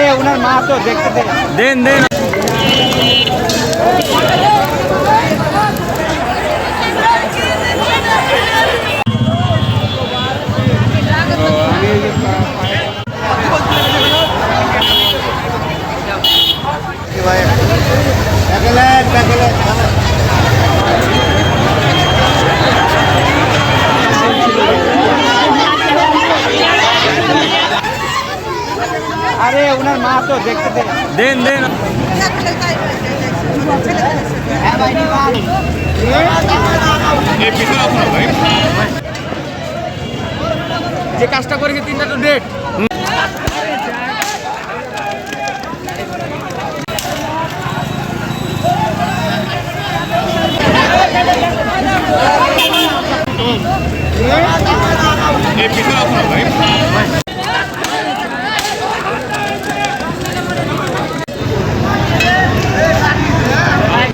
আরে ওনার মা তো দেখতে দেন দেন। দেন আরে ওনার মা তো দেখতে দেন দেন। দেন যে কাজটা করেছে তিনটা তো ডেট তো